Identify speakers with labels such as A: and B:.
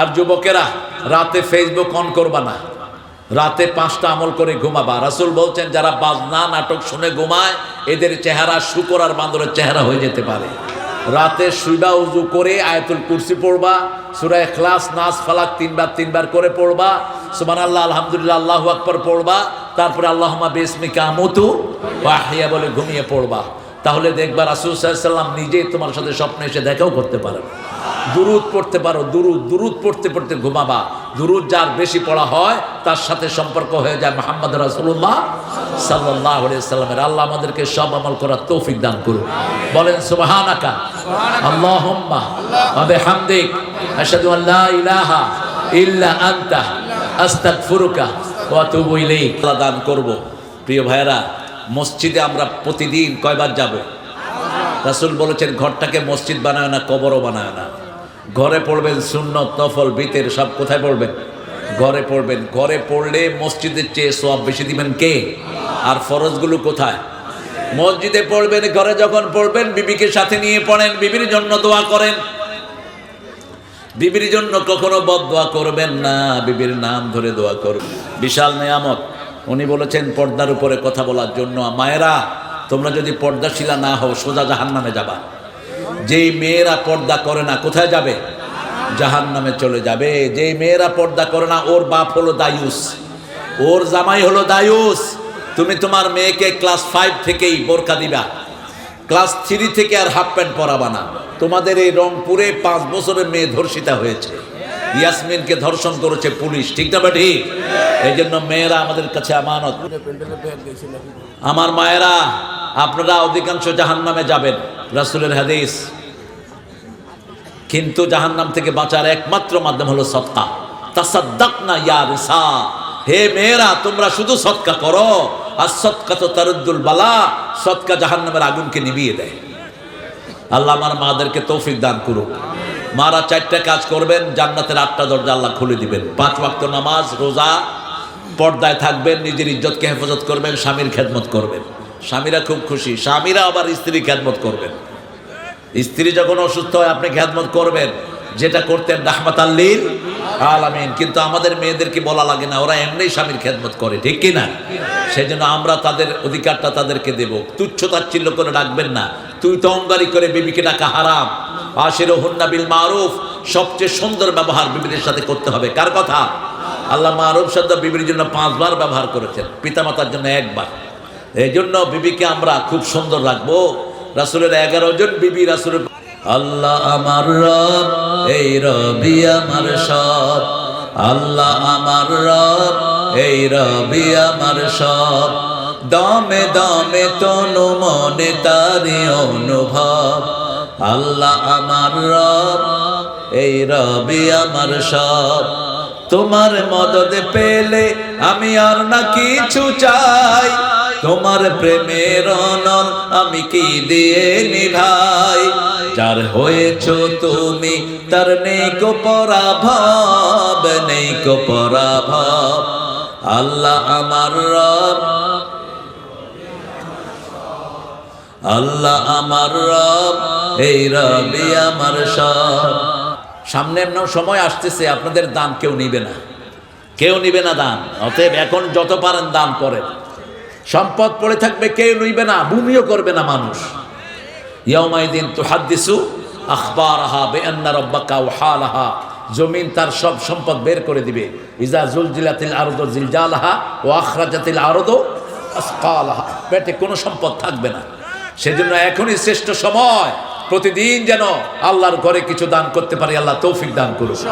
A: আর যুবকেরা, রাতে Facebook on করবা না। রাতে পাঁচটা আমল করে ঘুমাবা। রাসুল বলছেন, যারা বাজনা, নাটক শুনে ঘুমায়, এদের চেহারা শুকর আর বান্দরের চেহারা হয়ে যেতে পারে। রাতে শুইবা, উজু করে আয়াতুল কুরসি পড়বা সুরায় খ্লাস নাচ ফালাক তিনবার তিনবার করে পড়বা সুমান আল্লাহ আলহামদুলিল্লাহ, আল্লাহু আকবর পড়বা, তারপরে আল্লাহমা বেসমিকা আমতু ওয়াহিয়া বলে ঘুমিয়ে পড়বা। তাহলে দেখবা রাসুল সাল্লাম নিজেই তোমার সাথে স্বপ্নে এসে দেখাও করতে পারেন। দুরুদ পড়তে পারো, দুরুদ দুরুদ পড়তে পড়তে ঘুমাবা। দুরুদ যার বেশি পড়া হয়, তার সাথে সম্পর্ক হয়ে যায় মোহাম্মদ রাসুল্লাহ সাল্লাহ সাল্লামের আল্লাহ আমাদেরকে সব আমল করার তৌফিক দান করুন। বলেন ওয়া বিহামদিক, আশহাদু আন লা ইলাহা ইল্লা আনতা, আস্তাগফিরুকা ওয়া আতুবু ইলাইক। আল্লাহ দান করব। প্রিয় ভাইরা মসজিদে আমরা প্রতিদিন কয়বার যাব? রাসূল বলেছেন, ঘরটাকে মসজিদ বানায় না, কবরও বানায় না। ঘরে পড়বেন শূন্য তফল বিতের, সব কোথায় পড়বেন? ঘরে পড়বেন। ঘরে পড়লে মসজিদের চেয়ে সব বেশি দিবেন কে? আর ফরজগুলো কোথায়? মসজিদে পড়বেন, ঘরে যখন পড়বেন, বিবিকে সাথে নিয়ে পড়েন, বিবির জন্য দোয়া করেন। বিবির জন্য কখনো বদ দোয়া করবেন না, বিবির নাম ধরে দোয়া করবেন বিশাল নেয়ামত। উনি বলেছেন, পর্দার উপরে কথা বলার জন্য। মায়েরা, তোমরা যদি পর্দাশিলা না হও, সোজা জাহান নামে যাবা। যেই মেয়েরা পর্দা করে না, কোথায় যাবে? জাহান নামে চলে যাবে। যেই মেয়েরা পর্দা করে না, ওর বাপ হলো দায়ুস। ওর জামাই হলো দায়ুস। তুমি তোমার মেয়েকে ক্লাস ফাইভ থেকেই বোরকা দিবা। ক্লাস থ্রি থেকে আর হাফ প্যান্ট পরাবা না। তোমাদের এই রংপুরে পাঁচ বছরের মেয়ে ধর্ষিতা হয়েছে। ইয়াসমিনকে ধর্ষণ করেছে পুলিশ। ঠিক না বা ঠিক? এই জন্য মেয়েরা আমাদের কাছে আমানত। আমার মায়েরা, আপনারা অধিকাংশ জাহান নামে যাবেন। রাসুলের হাদিস। কিন্তু জাহান্নাম থেকে বাঁচার একমাত্র মাধ্যম হলো সৎকা তাসাদ্দাক না ইয়ার হে মেয়েরা, তোমরা শুধু সৎকা করো। আর সৎকা তো তারুদ্দুল বালা। সৎকা জাহান্নামের আগুনকে নিভিয়ে দেয়। আল্লাহ আমার মাদেরকে তৌফিক দান করুক। মারা চারটা কাজ করবেন, জান্নাতের আটটা দরজা আল্লাহ খুলে দিবেন। পাঁচ ওয়াক্ত নামাজ, রোজা, পর্দায় থাকবেন, নিজের ইজ্জতকে হেফাজত করবেন, স্বামীর খেদমত করবেন। স্বামীরা খুব খুশি, স্বামীরা আবার স্ত্রী খেদমত করবেন। স্ত্রী যখন অসুস্থ হয়, আপনি খেদমত করবেন। যেটা করতেন রাহমাত আল্লিল আলামিন। কিন্তু আমাদের মেয়েদেরকে বলা লাগে না? ওরা এমনি স্বামীর খেদমত করে, ঠিক কি না? সেই জন্য আমরা তাদের অধিকারটা তাদেরকে দেব। তুচ্ছ তাচ্ছিল্য করে ডাকবেন না। তুই তো অঙ্গারি করে বিবিকে ডাকা হারাম। আশির বিল মারুফ। সবচেয়ে সুন্দর ব্যবহার বিবিদের সাথে করতে হবে। কার কথা? আল্লাহ মারুফ শব্দ বিবির জন্য পাঁচবার ব্যবহার করেছেন। পিতামাতার জন্য একবার। এই জন্য বিবিকে আমরা খুব সুন্দর রাখব। রাসুলের এগারো জন বিবি রাসুলের আল্লাহ আমার রব, এই রবি আমার সব। আল্লাহ আমার রব, এই রবি আমার সব। দমে দমে তনু মনে তারি অনুভব। আল্লাহ আমার রব, এই রবি আমার সব। তোমার মদদ পেলে আমি আর না কিছু চাই। তোমার প্রেমের অনল আমি কি দিয়ে নিভাই যার হয়েছ তুমি, তার নেই কো পরাভব, নেই কো পরাভব। আল্লাহ আমার রব, আল্লাহ আমার রব, এই রবি আমার সব। সামনে এমন সময় আসতেছে, আপনাদের দান কেউ নিবে না। কেউ নিবে না দান, অতএব এখন যত পারেন দান করেন। সম্পদ পড়ে থাকবে, কেউ নিবে না, ভূমিও করবে না মানুষ। ইয়মাইদিন তো হাদিসু আখবার আহা বেআন্না রব্বাকা ও হালাহা জমিন তার সব সম্পদ বের করে দিবে। ইজা জুলজিলাতিল আরদ জিলজালাহা ও আখরাজাতিল আরদ আসকালাহা। পেটে কোনো সম্পদ থাকবে না। সেজন্য এখনই শ্রেষ্ঠ সময়। প্রতিদিন যেন আল্লাহর ঘরে কিছু দান করতে পারি আল্লাহ তৌফিক দান করুন